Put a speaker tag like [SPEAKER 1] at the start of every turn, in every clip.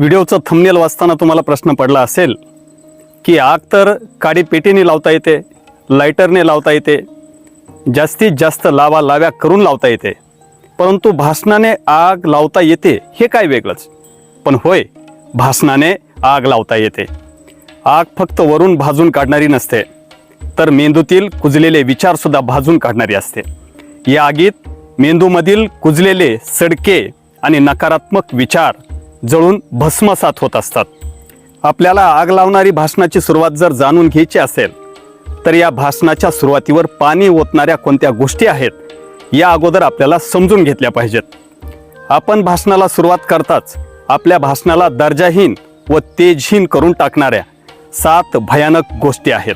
[SPEAKER 1] व्हिडिओचं thumbnail वाचताना तुम्हाला प्रश्न पडला असेल की आग तर काडी पेटीने लावता येते लायटरने लावता येते जास्तीत जास्त लावा लाव्या करून लावता येते परंतु भाषणाने आग लावता येते हे काय वेगळंच? पण होय भाषणाने आग लावता येते. आग फक्त वरून भाजून काढणारी नसते तर मेंदूतील कुजलेले विचारसुद्धा भाजून काढणारी असते. या आगीत मेंदूमधील कुजलेले सडके आणि नकारात्मक विचार जळून भस्मसात होत असतात. आपल्याला आग लावणारी भाषणाची सुरुवात जर जाणून घ्यायची असेल तर या भाषणाच्या सुरुवातीवर पाणी ओतणाऱ्या कोणत्या गोष्टी आहेत या अगोदर आपल्याला समजून घेतल्या पाहिजेत. आपण भाषणाला सुरुवात करताच आपल्या भाषणाला दर्जाहीन व तेजहीन करून टाकणाऱ्या सात भयानक गोष्टी आहेत.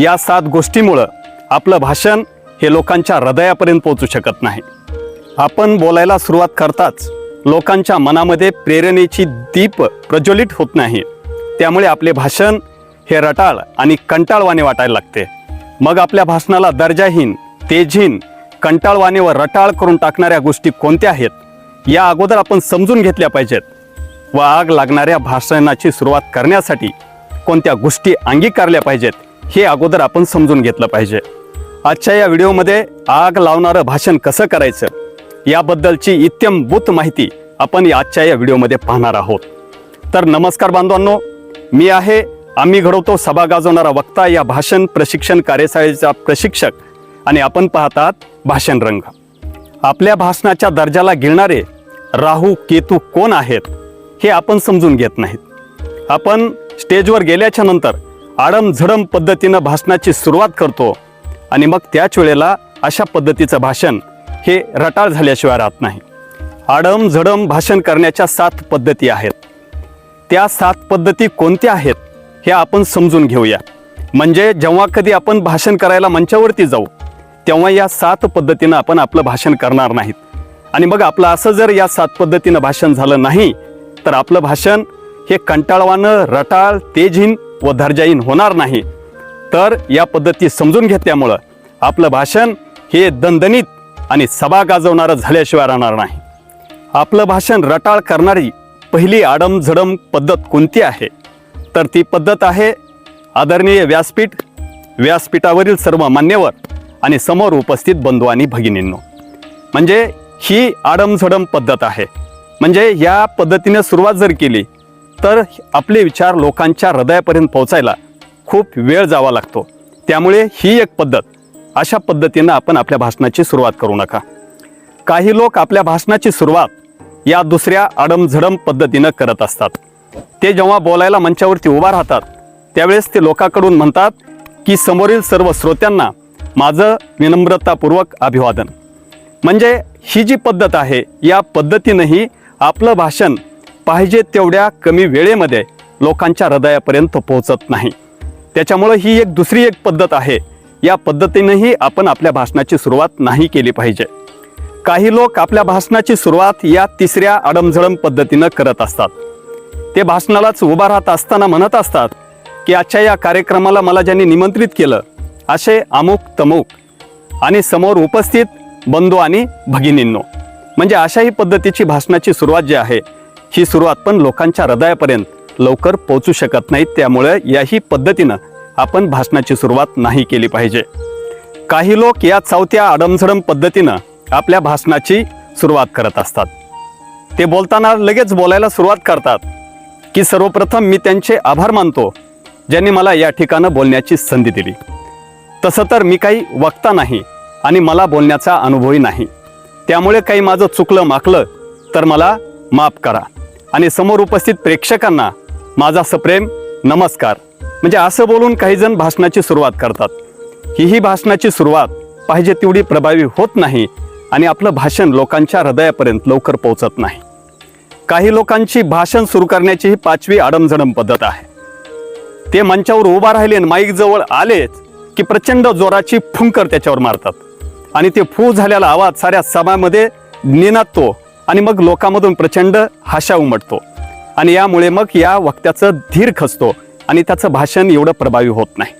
[SPEAKER 1] या सात गोष्टीमुळं आपलं भाषण हे लोकांच्या हृदयापर्यंत पोहोचू शकत नाही. आपण बोलायला सुरुवात करताच लोकांच्या मनामध्ये प्रेरणेची दीप प्रज्वलित होत नाही. त्यामुळे आपले भाषण हे रटाळ आणि कंटाळवाने वाटायला लागते. मग आपल्या भाषणाला दर्जाहीन तेजहीन कंटाळवाने व रटाळ करून टाकणाऱ्या गोष्टी कोणत्या आहेत? या अगोदर आपण समजून घेतल्या पाहिजेत. व आग लागणाऱ्या भाषणाची सुरुवात करण्यासाठी कोणत्या गोष्टी अंगीकारल्या पाहिजेत हे अगोदर आपण समजून घेतलं पाहिजे. आजच्या या व्हिडिओमध्ये आग लावणारं भाषण कसं करायचं? याबद्दलची इत्यंभूत माहिती आपण आजच्या या व्हिडिओमध्ये पाहणार आहोत. तर नमस्कार बांधवांनो मी आहे आम्ही घडवतो सभा गाजवणारा वक्ता या भाषण प्रशिक्षण कार्यशाळेचा प्रशिक्षक आणि आपण पाहतात भाषण रंग. आपल्या भाषणाच्या दर्जाला गिळणारे राहू केतू कोण आहेत हे आपण समजून घेत नाहीत. आपण स्टेजवर गेल्याच्यानंतर आडमझडम पद्धतीनं भाषणाची सुरुवात करतो आणि मग त्याच वेळेला अशा पद्धतीचं भाषण हे रटाळ झाल्याशिवाय राहत नाही. आडम झडम भाषण करण्याच्या सात पद्धती आहेत. त्या सात पद्धती कोणत्या आहेत हे आपण समजून घेऊया. म्हणजे जेव्हा कधी आपण भाषण करायला मंचावरती जाऊ तेव्हा या सात पद्धतीनं आपण आपलं भाषण करणार नाहीत. आणि मग आपलं असं जर या सात पद्धतीनं भाषण झालं नाही तर आपलं भाषण हे कंटाळवानं रटाळ तेजहीन व दर्जाहीन होणार नाही. तर या पद्धती समजून घेतल्यामुळं आपलं भाषण हे दणदणीत आणि सभा गाजवणारं झाल्याशिवाय राहणार नाही. आपलं भाषण रटाळ करणारी पहिली आडमझडम पद्धत कोणती आहे? तर ती पद्धत आहे आदरणीय व्यासपीठ व्यासपीठावरील सर्व मान्यवर आणि समोर उपस्थित बंधू आणि भगिनींनो. म्हणजे ही आडमझडम पद्धत आहे. म्हणजे या पद्धतीने सुरुवात जर केली तर आपले विचार लोकांच्या हृदयापर्यंत पोहोचायला खूप वेळ जावा लागतो. त्यामुळे ही एक पद्धत अशा पद्धतीनं आपण आपल्या भाषणाची सुरुवात करू नका. काही लोक आपल्या भाषणाची सुरुवात या दुसऱ्या आडमझडम पद्धतीनं करत असतात. ते जेव्हा बोलायला मंचावरती उभा राहतात त्यावेळेस ते लोकांकडून म्हणतात की समोरील सर्व श्रोत्यांना माझं विनम्रतापूर्वक अभिवादन. म्हणजे ही जी पद्धत आहे या पद्धतीनंही आपलं भाषण पाहिजे तेवढ्या कमी वेळेमध्ये लोकांच्या हृदयापर्यंत पोहोचत नाही. त्याच्यामुळं ही एक दुसरी एक पद्धत आहे या पद्धतीनेही आपण आपल्या भाषणाची सुरुवात नाही केली पाहिजे. काही लोक आपल्या भाषणाची सुरुवात या तिसऱ्या अडमझडम पद्धतीनं करत असतात. ते भाषणालाच उभा राहत असताना म्हणत असतात की आजच्या या कार्यक्रमाला मला ज्यांनी निमंत्रित केलं असे अमुक तमुक आणि समोर उपस्थित बंधू आणि भगिनींनो. म्हणजे अशाही पद्धतीची भाषणाची सुरुवात जी आहे ही सुरुवात पण लोकांच्या हृदयापर्यंत लवकर पोचू शकत नाही. त्यामुळे याही पद्धतीनं आपण भाषणाची सुरुवात नाही केली पाहिजे. काही लोक या चौथ्या अडमझडम पद्धतीनं आपल्या भाषणाची सुरुवात करत असतात. ते बोलताना लगेच बोलायला सुरुवात करतात. की सर्वप्रथम मी त्यांचे आभार मानतो ज्यांनी मला या ठिकाणं बोलण्याची संधी दिली. तसं तर मी काही वक्ता नाही आणि मला बोलण्याचा अनुभवही नाही. त्यामुळे काही माझं चुकलं माकलं तर मला माफ करा. आणि समोर उपस्थित प्रेक्षकांना माझा सप्रेम नमस्कार. म्हणजे असं बोलून काही जण भाषणाची सुरुवात करतात. ही ही भाषणाची सुरुवात पाहिजे तेवढी प्रभावी होत नाही आणि आपलं भाषण लोकांच्या हृदयापर्यंत लवकर पोहोचत नाही. काही लोकांची भाषण सुरू करण्याची ही पाचवी आडमझडम पद्धत आहे. ते मंचावर उभा राहिले आणि माईक जवळ आलेच की प्रचंड जोराची फुंकर त्याच्यावर मारतात. आणि ते फू झालेला आवाज साऱ्या सभामध्ये निनादतो आणि मग लोकांमधून प्रचंड हाशा उमटतो. आणि यामुळे मग या वक्त्याचं धीर खचतो आणि त्याचं भाषण एवढं प्रभावी होत नाही.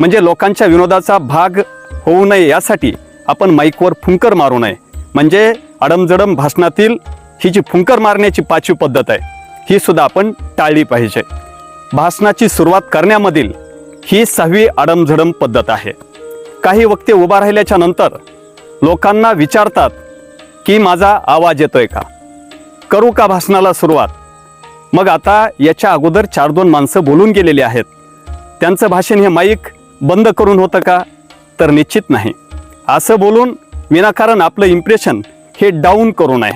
[SPEAKER 1] म्हणजे लोकांच्या विनोदाचा भाग होऊ नये यासाठी आपण माईकवर फुंकर मारू नये. म्हणजे अडमजडम भाषणातील ही जी फुंकर मारण्याची पाचवी पद्धत आहे ही सुद्धा आपण टाळली पाहिजे. भाषणाची सुरुवात करण्यामधील ही सहावी अडमझडम पद्धत आहे. काही वक्ते उभा राहिल्याच्या नंतर लोकांना विचारतात की माझा आवाज येतोय का? करू का भाषणाला सुरुवात? मग आता याच्या अगोदर चार दोन माणसं बोलून गेलेली आहेत. त्यांचं भाषण हे माईक बंद करून होतं का? तर निश्चित नाही. असं बोलून विनाकारण आपलं इम्प्रेशन हे डाऊन करू नये.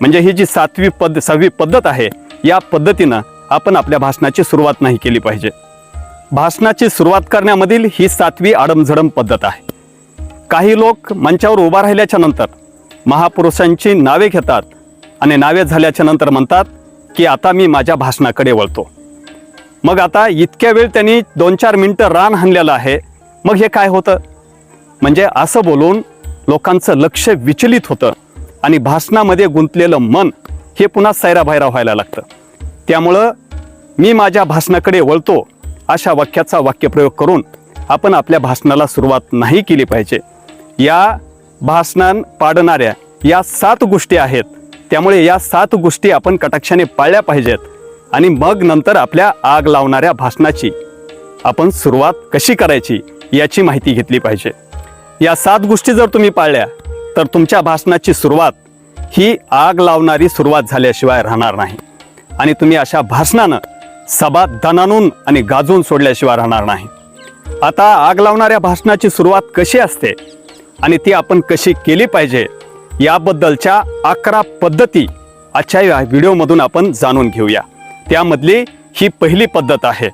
[SPEAKER 1] म्हणजे ही जी सातवी पद सहावी पद्धत आहे या पद्धतीनं आपण आपल्या भाषणाची सुरुवात नाही केली पाहिजे. भाषणाची सुरुवात करण्यामधील ही सातवी आडमझडम पद्धत आहे. काही लोक मंचावर उभा राहिल्याच्या नंतर महापुरुषांची नावे घेतात आणि नावे झाल्याच्यानंतर म्हणतात की आता मी माझ्या भाषणाकडे वळतो. मग आता इतक्या वेळ त्यांनी दोन चार मिनटं रान हाणलेलं आहे. मग हे काय होतं? म्हणजे असं बोलून लोकांचं लक्ष विचलित होतं आणि भाषणामध्ये गुंतलेलं मन हे पुन्हा सैराभैरा व्हायला लागतं. त्यामुळं मी माझ्या भाषणाकडे वळतो अशा वाक्याचा वाक्यप्रयोग करून आपण आपल्या भाषणाला सुरुवात नाही केली पाहिजे. या भाषणां पाडणाऱ्या या सात गोष्टी आहेत त्यामुळे या सात गोष्टी आपण कटाक्षाने पाळल्या पाहिजेत. आणि मग नंतर आपल्या आग लावणाऱ्या भाषणाची आपण सुरुवात कशी करायची याची माहिती घेतली पाहिजे. या सात गोष्टी जर तुम्ही पाळल्या तर तुमच्या भाषणाची सुरुवात ही आग लावणारी सुरुवात झाल्याशिवाय राहणार नाही. आणि तुम्ही अशा भाषणानं सभा दणानून आणि गाजून सोडल्याशिवाय राहणार नाही. आता आग लावणाऱ्या भाषणाची सुरुवात कशी असते आणि ती आपण कशी केली पाहिजे याबद्दलच्या अकरा पद्धती आजच्या या व्हिडिओमधून आपण जाणून घेऊया. त्यामधली ही पहिली पद्धत आहे.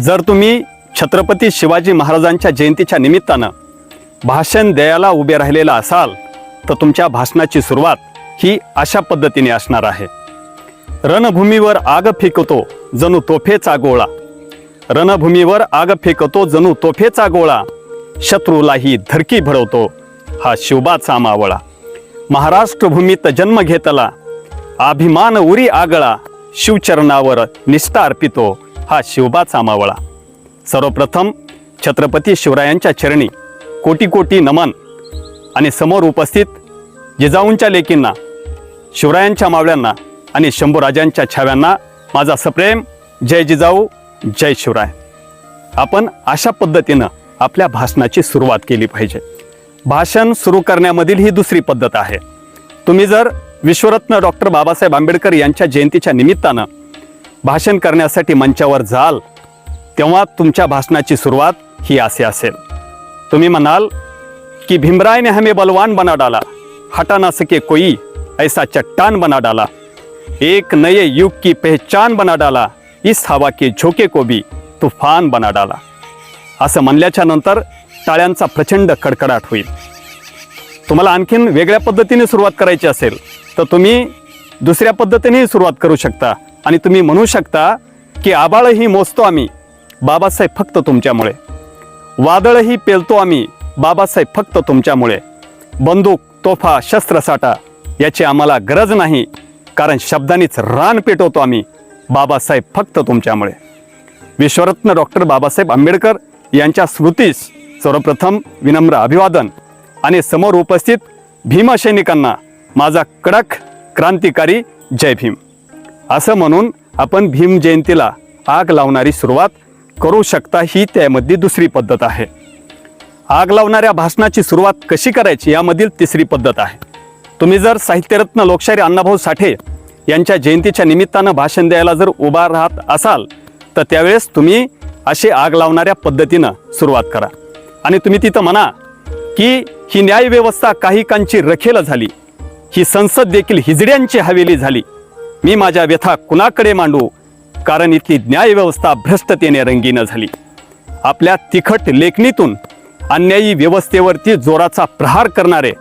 [SPEAKER 1] जर तुम्ही छत्रपती शिवाजी महाराजांच्या जयंतीच्या निमित्तानं भाषण द्यायला उभे राहिलेला असाल तर तुमच्या भाषणाची सुरुवात ही अशा पद्धतीने असणार आहे. रणभूमीवर आग फेकतो जणू तोफेचा गोळा. रणभूमीवर आग फेकतो जणू तोफेचा गोळा. शत्रूलाही धरकी भरवतो हा शिवबाचा मावळा. महाराष्ट्रभूमीत जन्म घेतला. अभिमान उरी आगळा. शिवचरणावर निष्ठा अर्पितो हा शिवबाचा मावळा. सर्वप्रथम छत्रपती शिवरायांच्या चरणी कोटी कोटी नमन आणि समोर उपस्थित जिजाऊंच्या लेकींना शिवरायांच्या मावळ्यांना आणि शंभूराजांच्या छाव्यांना माझा सप्रेम जय जिजाऊ जय शिवराय. आपण अशा पद्धतीनं आपल्या भाषणाची सुरुवात केली पाहिजे. भाषण सुरू करण्यामधील ही दुसरी पद्धत आहे. तुम्ही जर विश्वरत्न डॉक्टर बाबासाहेब आंबेडकर यांच्या जयंतीच्या निमित्तानं भाषण करण्यासाठी मंचावर जाल तेव्हा तुमच्या भाषणाची सुरुवात ही असे असेल. तुम्ही म्हणाल कि भीमराय ने हमें बलवान बना डाला हटा ना सके कोई ऐसा चट्टान बना डाला एक नए युग की पहचान बना डाला इस हवा के झोके को भी तूफान बना डाला असं म्हणल्याच्या नंतर टाळ्यांचा प्रचंड कडकडाट होईल. तुम्हाला आणखीन वेगळ्या पद्धतीने सुरुवात करायची असेल तर तुम्ही दुसऱ्या पद्धतीनेही सुरुवात करू शकता. आणि तुम्ही म्हणू शकता की आबाळही मोजतो आम्ही बाबासाहेब फक्त तुमच्यामुळे. वादळही पेलतो आम्ही बाबासाहेब फक्त तुमच्यामुळे. बंदूक तोफा शस्त्रसाठा याची आम्हाला गरज नाही कारण शब्दांनीच रान पेटवतो आम्ही बाबासाहेब फक्त तुमच्यामुळे. विश्वरत्न डॉक्टर बाबासाहेब आंबेडकर यांच्या स्मृतीस सर्वप्रथम विनम्र अभिवादन आणि समोर उपस्थित भीमसैनिकांना माझा कडक क्रांतिकारी जय भीम. असं म्हणून आपण भीम जयंतीला आग लावणारी सुरुवात करू शकता ही त्यामधली दुसरी पद्धत आहे. आग लावणाऱ्या भाषणाची सुरुवात कशी करायची यामधील तिसरी पद्धत आहे. तुम्ही जर साहित्यरत्न लोकशाहीर अण्णाभाऊ साठे यांच्या जयंतीच्या निमित्तानं भाषण द्यायला जर उभा राहत असाल तर त्यावेळेस तुम्ही अशी आग लावणाऱ्या पद्धतीनं सुरुवात करा. आणि तुम्ही तिथं म्हणा की ही न्यायव्यवस्था काही कांची रखेल झाली. ही संसद देखील हिजड्यांची हवेली झाली. मी माझ्या व्यथा कुणाकडे मांडू? कारण इथली न्यायव्यवस्था भ्रष्टतेने रंगीन झाली. आपल्या तिखट लेखणीतून अन्यायी व्यवस्थेवरती जोराचा प्रहार करणारे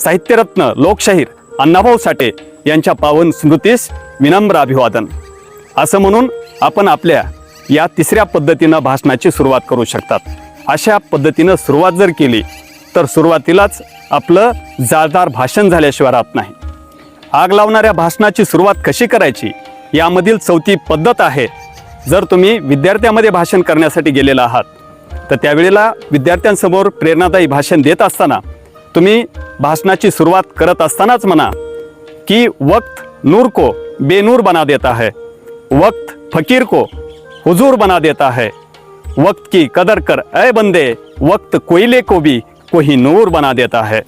[SPEAKER 1] साहित्यरत्न लोकशाहीर अण्णाभाऊ साठे यांच्या पावन स्मृतीस विनम्र अभिवादन. असं म्हणून आपण आपल्या या तिसऱ्या पद्धतीनं भाषणाची सुरुवात करू शकतात. अशा पद्धतीनं सुरुवात जर केली तर सुरुवातीलाच आपलं जाळदार भाषण झाल्याशिवाय राहत नाही. आग लावणाऱ्या भाषणाची सुरुवात कशी करायची यामधील चौथी पद्धत आहे जर तुम्ही विद्यार्थ्यामध्ये भाषण करण्यासाठी गेलेला आहात तर त्यावेळेला विद्यार्थ्यांसमोर प्रेरणादायी भाषण देत असताना तुम्ही भाषणाची सुरुवात करत असतानाच म्हणा की वक्त नूर को बेनूर बना देता है वक्त फकीर को हुजूर बना देता है वक्त की कदर कर अय बंदे वक्त कोयले को भी कोही नूर बना देता है।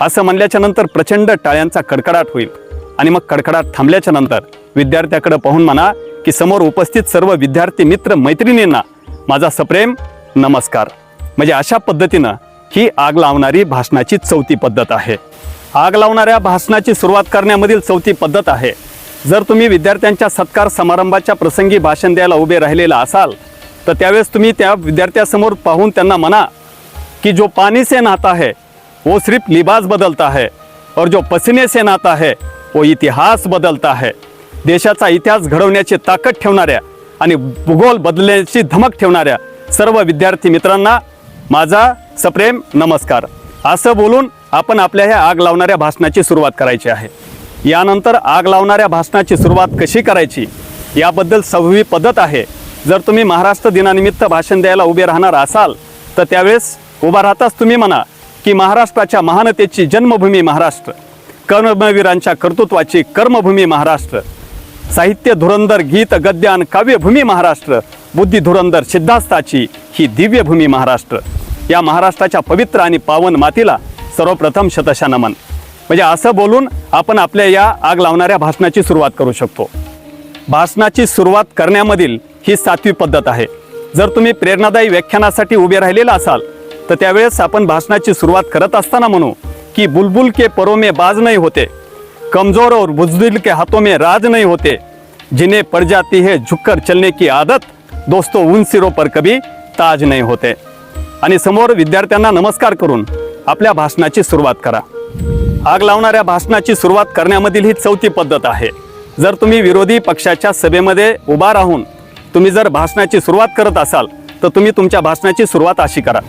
[SPEAKER 1] असं म्हणल्याच्या नंतर प्रचंड टाळ्यांचा कडकडाट होईल आणि मग कडकडाट थांबल्याच्या नंतर विद्यार्थ्याकडे पाहून म्हणा की समोर उपस्थित सर्व विद्यार्थी मित्र मैत्रिणींना माझा सप्रेम नमस्कार. म्हणजे अशा पद्धतीनं ही आग लावणारी भाषणाची चौथी पद्धत आहे. आग लावणाऱ्या भाषणाची सुरुवात करण्यामधील चौथी पद्धत आहे. जर तुम्ही विद्यार्थ्यांच्या सत्कार समारंभाच्या प्रसंगी भाषण द्यायला उभे राहिलेला असाल तर त्यावेळेस तुम्ही त्या विद्यार्थ्यासमोर पाहून त्यांना म्हणा कि जो पानी से नाता है वो सिर्फ लिबास बदलता है और जो पसीने से नाता है वो इतिहास बदलता है. देशाचा इतिहास घडवण्याची ताकद ठेवणाऱ्या आणि भूगोल बदलण्याची धमक ठेवणाऱ्या सर्व विद्यार्थी मित्रांना माझा सप्रेम नमस्कार. असं बोलून आपण आपल्या ह्या आग लावणाऱ्या भाषणाची सुरुवात करायची आहे. यानंतर आग लावणाऱ्या भाषणाची सुरुवात कशी करायची? याबद्दल सहावी पद्धत आहे. जर तुम्ही महाराष्ट्र दिनानिमित्त भाषण द्यायला उभे राहणार असाल तर त्यावेळेस उभा राहताच तुम्ही म्हणा की महाराष्ट्राच्या महानतेची जन्मभूमी महाराष्ट्र कर्मवीरांच्या कर्तृत्वाची कर्मभूमी महाराष्ट्र साहित्य धुरंदर गीत गद्य आणि काव्यभूमी महाराष्ट्र बुद्धी धुरंदर सिद्धास्ताची ही दिव्यभूमी महाराष्ट्र. या महाराष्ट्राच्या पवित्र आणि पावन मातीला सर्वप्रथम शतशा नमन म्हणजे असं बोलून आपण आपल्या या आग लावणाऱ्या भाषणाची सुरुवात करू शकतो. भाषणाची सुरुवात करण्यामधील ही सातवी पद्धत आहे. जर तुम्ही प्रेरणादायी व्याख्यानासाठी उभे राहिलेला असाल तर त्यावेळेस आपण भाषणाची सुरुवात करत असताना म्हणू की बुलबुल के परो में बाज नाही होते कमजोर और बुजदिल के हाथों में राज नहीं होते जिन्हें पड़ जाती है झुककर चलने की आदत दोस्तों उन सिरो पर कभी ताज नाही होते. आणि समोर विद्यार्थ्यांना नमस्कार करून आपल्या भाषणाची सुरुवात करा. आग लावणाऱ्या भाषणाची सुरुवात करण्यामधील ही चौथी पद्धत आहे. जर तुम्ही विरोधी पक्षाच्या सभेमध्ये उभा राहून तुम्ही जर भाषणाची सुरुवात करत असाल तर तुम्ही तुमच्या भाषणाची सुरुवात अशी करा.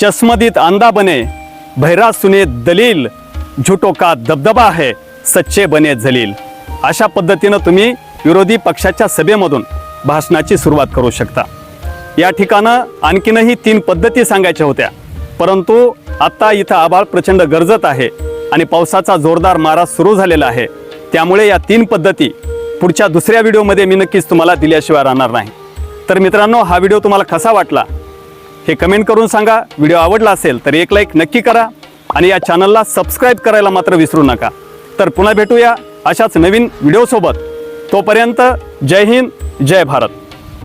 [SPEAKER 1] चष्मदीत अंदा बने भैरा सुने दलील झुटो का दबदबा आहे सच्चे बने जलील. अशा पद्धतीनं तुम्ही विरोधी पक्षाच्या सभेमधून भाषणाची सुरुवात करू शकता. या ठिकाणं आणखीनही तीन पद्धती सांगायच्या होत्या. परंतु आत्ता इथं आभाळ प्रचंड गरजत आहे आणि पावसाचा जोरदार मारा सुरू झालेला आहे. त्यामुळे या तीन पद्धती पुढच्या दुसऱ्या व्हिडिओमध्ये मी नक्कीच तुम्हाला दिल्याशिवाय राहणार नाही. तर मित्रांनो हा व्हिडिओ तुम्हाला कसा वाटला? हे कमेंट करून सांगा. व्हिडिओ आवडला असेल तर एक लाईक नक्की करा आणि या चॅनलला सबस्क्राईब करायला मात्र विसरू नका. तर पुन्हा भेटूया अशाच नवीन व्हिडिओसोबत. तोपर्यंत जय हिंद जय भारत.